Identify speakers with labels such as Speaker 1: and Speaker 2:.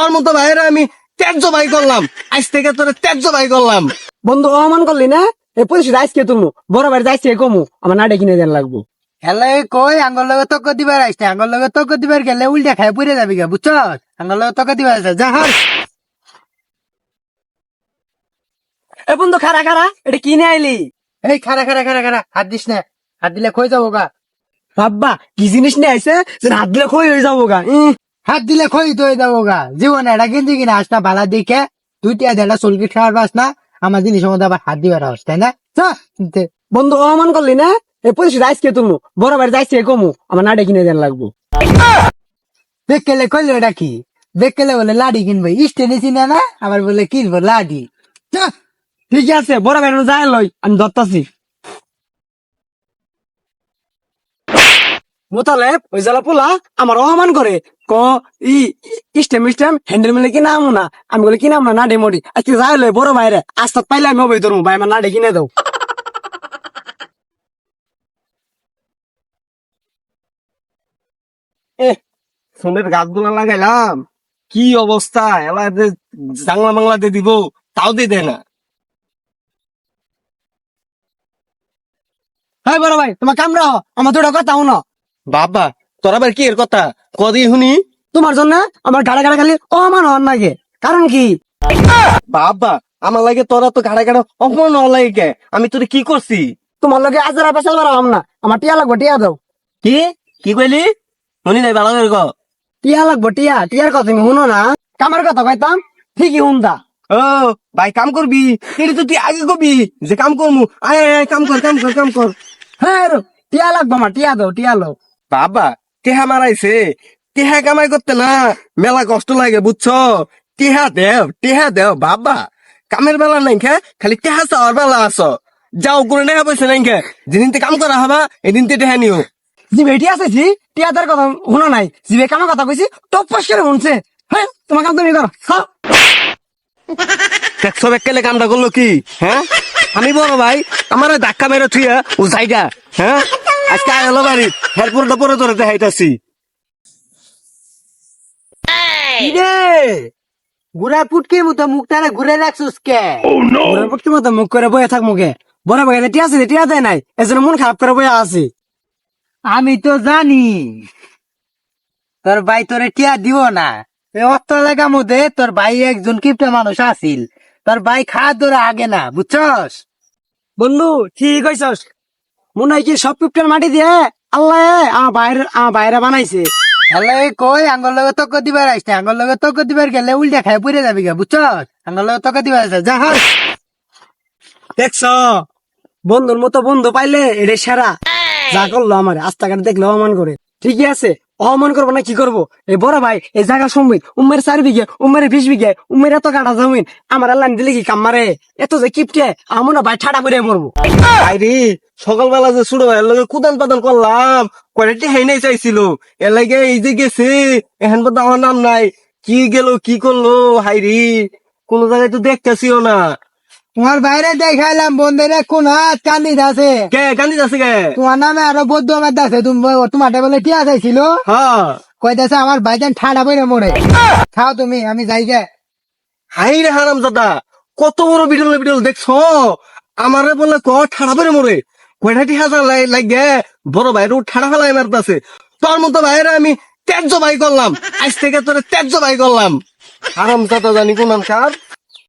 Speaker 1: তোর মতো ভাইয়েরা আমি ত্যায্য ভাই করলাম। আজ থেকে তোর ত্যায্য ভাই করলাম।
Speaker 2: বন্ধু অমান করলি না? এই পরিস্থিতি আজকে তুলমু? বড় বাড়ি যাইছে কমু? আমার নাটে কিনে দেন লাগবো।
Speaker 3: হেলে কই? আঙ্গল লগে তক দিবার আসছে আঙ্গল লগে তক দিবার গেলে উল্টা খাই পড়ে যাবি গা বুঝছ? আঙ্গল লগে তক দিবার আসছে যা হার
Speaker 2: এ বন্ধু খারা খারা এটা কিনে আইলি?
Speaker 3: এই খারা খারা খারা খারা হাত দিস না। হাত দিলে কই যাব গা।
Speaker 2: বাব্বা কি জিনিস নিয়ে আইছে? যে হাত দিলে খই হয়ে যাব গা।
Speaker 3: হাত দিলে কই তো যাব গা। জীবন এটা কিনছি কিনা আসনা ভাড়া দেখে। দুইটা দেড়টা চলকি খাওয়ার পাস না আমার জিনিসের মধ্যে আবার হাত দিবার আস তাই না?
Speaker 2: বন্ধু অমান করলি না? এ এই পরিস্থিতি আজকে তুলমু বড় বাড়ি যাইছে কমু আমার নাটে কিনে দেন লাগবো।
Speaker 3: বেকেলে কইলে এটা কি? বেকেলে বলে লাডি কিনবে স্টেনে চিনে না আবার বলে কিনবো লাডি।
Speaker 2: ঠিক আছে বড় বাড়ি যাই লই আমি ধরতাছি। মোতালে ওই জ্বালা পোলা আমার অপমান করে। ক ই স্টেম স্টেম হ্যান্ডেল মিলে কিনা আমু না। আমি বলে কিনাম না নাডে মডি। আজকে যাই লই বড় বাইরে আস্তাত পাইলে আমি অবৈ ধরবো ভাই আমার নাডে কিনে দাও।
Speaker 1: সোনের গাছগুলা লাগাইলাম। কি অবস্থা? এলা জাংলা দিয়ে দিব তাও দিয়ে দেয় না।
Speaker 2: হ্যাঁ বড় ভাই তোমার কামড়া হ, আমার দুটো কথা না
Speaker 1: বাবা তোর আবার কি এর কথা? কদি শুনি?
Speaker 2: তোমার জন্য আমার গাড়া গাড়া খালি অমান হন নাগে কারণ কি?
Speaker 1: বাবা আমার লাগে তোরা তো ঘাড়া ঘাড়া অপমান হওয়ার লাগে? আমি তোরে কি করছি?
Speaker 2: তোমার লগে আজারা পেশাল বাড়াম না। আমার টিয়া লাগবো টিয়া দাও।
Speaker 1: কি? কি কইলি? শুনি নাই ভালো করে
Speaker 2: টিয়া লাগবো টিয়া। টিয়ার কথা তুমি শুনো না। কামার কথা কইতাম ঠিকই শুনতা।
Speaker 1: ও ভাই কাম করবি? এটা তো তুই আগে কবি যে কাম করমু। আয় কাম কর কাম কর কাম কর।
Speaker 2: হ্যাঁ টিয়া লাগবো আমার টিয়া দাও টিয়া লো
Speaker 1: বাবা টেহা মারাইছে? টেহা কামাই করতে না? মেলা কষ্ট লাগে বুঝছ? টেহা দেও টেহা দেও বাবা। কামের বেলা নাই খে খালি টেহা চাওয়ার বেলা আছো। যাও করে নেহা পয়সা নাই খে। যেদিন কাম করা হবা এদিন তে টেহা নিও।
Speaker 2: টিয়া চাইছি টিয়া তার কথা শুনো নাই। জিবে কামার কথা কইছি টপ পাস করে শুনছে? হ্যাঁ তোমার কাম তুমি করো
Speaker 1: দেখছ বেকেলে কামটা করল কি? হ্যাঁ আমি বড় ভাই আমার ধাক্কা মেরে থুইয়া ও জায়গা হ্যাঁ আজকে আয় হলো বাড়ি। পরে ধরে দেখাইতাছি।
Speaker 3: গুড়া পুটকে মতো মুখটারে ঘুরে রাখছিস কে?
Speaker 2: ওরা পক্ষে মতো মুখ করে বয়ে থাক মুখে। বড় ভাই টিয়া আছে টিয়া দেয় নাই। এজন্য মন খারাপ করে বয়ে আছে।
Speaker 3: আমি তো জানি। তোর ভাই তোরে টিয়া দিব না। অর্থ লেগা মধ্যে তোর ভাই একজন কিপটা মানুষ আছিল। তোর ভাই খাওয়া ধরে আগে না বুঝছস?
Speaker 2: বন্ধু ঠিক হইছস মনে হয় কি সব পিপটার মাটি দিয়ে? আল্লাহ আমার বাইরে বাইরে বানাইছে।
Speaker 3: কই? আঙ্গল লগে তক দিবার আসছে আঙ্গল লগে তক দিবার গেলে উল্টা খাই পড়ে যাবি গা বুঝছ? আঙ্গল লগে তক দিবার আছে যা
Speaker 2: দেখছ? বন্ধুর মতো বন্ধু পাইলে এটা সেরা। যা করল আমার আস্তাঘাট দেখলে অমান করে। ঠিকই আছে। অমান করব না, কি করব? এই বড় ভাই, এই জায়গা সম্বিত উমের চার বিঘে উমের বিশ বিঘে উমের এত কাটা জমিন, আমার আল্লাহ দিলে কি কাম মারে। এত যে কিপটে আমার ভাই ঠাডা করে মরবো।
Speaker 1: আইরি সকালবেলা যে ছোট ভাইয়ের লগে কুদান পাদান করলাম, কয়টা হেই নাই চাইছিল? এর লাগে এই যে গেছে এখন পর্যন্ত আমার নাম নাই। কি গেল, কি করল? হাইরি কোন জায়গায় তো দেখতেছিও না।
Speaker 3: তোমার বাইরে দেখাইলাম বন্ধের কোন হাত কান্দি আছে?
Speaker 1: কে কান্দি আছে কে?
Speaker 3: তোমার নামে আরও বৌদ্ধ আমার আছে তুমি তোমার বলে টিয়া চাইছিল। কইতাছে আমার ভাইজান ঠাডা পড়ে মরে। খাও তুমি আমি যাই যে
Speaker 1: হাই রে হারাম দাদা কত বড় বিড়ল বিড়ল দেখছ? আমারে বলে ক ঠাড়া পরে মরে। কয়টাটি হাজার লাগে বড় ভাইয়ের ঠাড়া ফেলাই মারতাছে। তোর মতো ভাইয়ের আমি ত্যায্য ভাই করলাম। আজ থেকে তোর ত্যায্য ভাই করলাম। হারাম দাদা জানি কোন কার